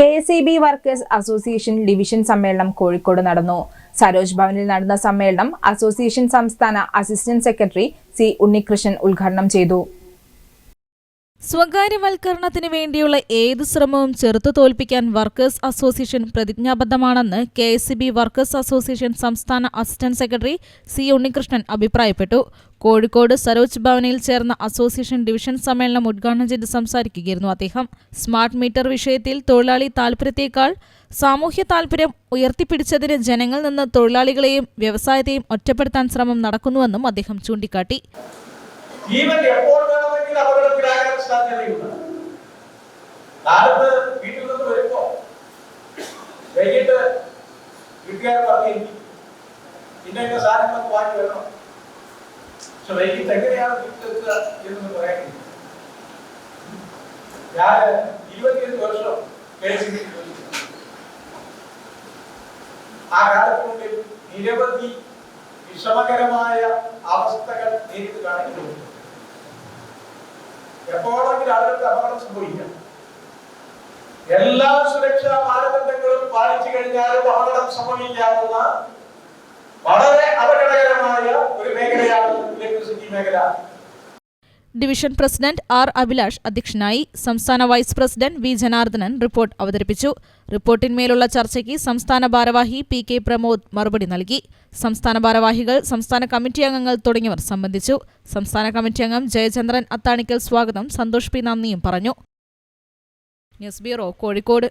K S E B workers association division സമ്മേളനം കോഴിക്കോട് നടന്നു. സരോജ് ഭവനിൽ നടന്ന സമ്മേളനം അസോസിയേഷൻ സംസ്ഥാന അസിസ്റ്റന്റ് സെക്രട്ടറി സി ഉണ്ണികൃഷ്ണൻ ഉദ്ഘാടനം ചെയ്തു. സ്വകാര്യവൽക്കരണത്തിന് വേണ്ടിയുള്ള ഏത് ശ്രമവും ചെറുത്തു തോൽപ്പിക്കാൻ വർക്കേഴ്സ് അസോസിയേഷൻ പ്രതിജ്ഞാബദ്ധമാണെന്ന് K S B workers association സംസ്ഥാന അസിസ്റ്റന്റ് സെക്രട്ടറി സി ഉണ്ണികൃഷ്ണൻ അഭിപ്രായപ്പെട്ടു. കോഴിക്കോട് സരോജ് ഭവനിൽ ചേർന്ന അസോസിയേഷൻ ഡിവിഷൻ സമ്മേളനം ഉദ്ഘാടനം ചെയ്ത് സംസാരിക്കുകയായിരുന്നു അദ്ദേഹം. സ്മാർട്ട് മീറ്റർ വിഷയത്തിൽ തൊഴിലാളി താൽപര്യത്തേക്കാൾ സാമൂഹ്യ താൽപര്യം ഉയർത്തിപ്പിടിച്ചതിന് ജനങ്ങളിൽ നിന്ന് തൊഴിലാളികളെയും വ്യവസായത്തെയും ഒറ്റപ്പെടുത്താൻ ശ്രമം നടക്കുന്നുവെന്നും അദ്ദേഹം ചൂണ്ടിക്കാട്ടി. വേണമെങ്കിൽ അപകടത്തിലാകാൻ സാധ്യതയുണ്ട്. കാലത്ത് വീട്ടിൽ നിന്ന് വരുമ്പോ വൈകിട്ട് വീട്ടുകാർ പറഞ്ഞു ഇന്ന സാധനങ്ങളൊക്കെ വാങ്ങി വരണം. പക്ഷെ വൈകിട്ട് എങ്ങനെയാണ് വീട്ടിലെത്തുക എന്നൊന്ന് പറയാൻ. ഞാൻ ഇരുപത്തിയഞ്ച് വർഷം ആ കാലത്തിനുള്ളിൽ നിരവധി വിഷമകരമായ അവസ്ഥകൾ നേരിട്ട് കാണിക്കുന്നുണ്ട് എപ്പോഴെങ്കിലും ആളുകൾക്ക് അപകടം സംഭവിക്കാം. എല്ലാ സുരക്ഷാ മാനദണ്ഡങ്ങളും പാലിച്ചു കഴിഞ്ഞാലും അപകടം സംഭവിക്കാവുന്ന വളരെ അപകടകരമായ ഒരു മേഖലയാണ് ഇലക്ട്രിസിറ്റി മേഖല. ഡിവിഷൻ പ്രസിഡന്റ് ആർ അഭിലാഷ് അധ്യക്ഷനായി സംസ്ഥാന vice president V Janardhanan report അവതരിപ്പിച്ചു. റിപ്പോർട്ടിന്മേലുള്ള ചർച്ചയ്ക്ക് സംസ്ഥാന ഭാരവാഹി പി കെ പ്രമോദ് മറുപടി നൽകി. സംസ്ഥാന ഭാരവാഹികൾ സംസ്ഥാന കമ്മിറ്റി അംഗങ്ങൾ തുടങ്ങിയവർ സംബന്ധിച്ചു. സംസ്ഥാന കമ്മിറ്റി അംഗം ജയചന്ദ്രൻ അത്താണിക്കൽ സ്വാഗതം സന്തോഷ് പി നന്ദിയും പറഞ്ഞു. News bureau Kozhikode.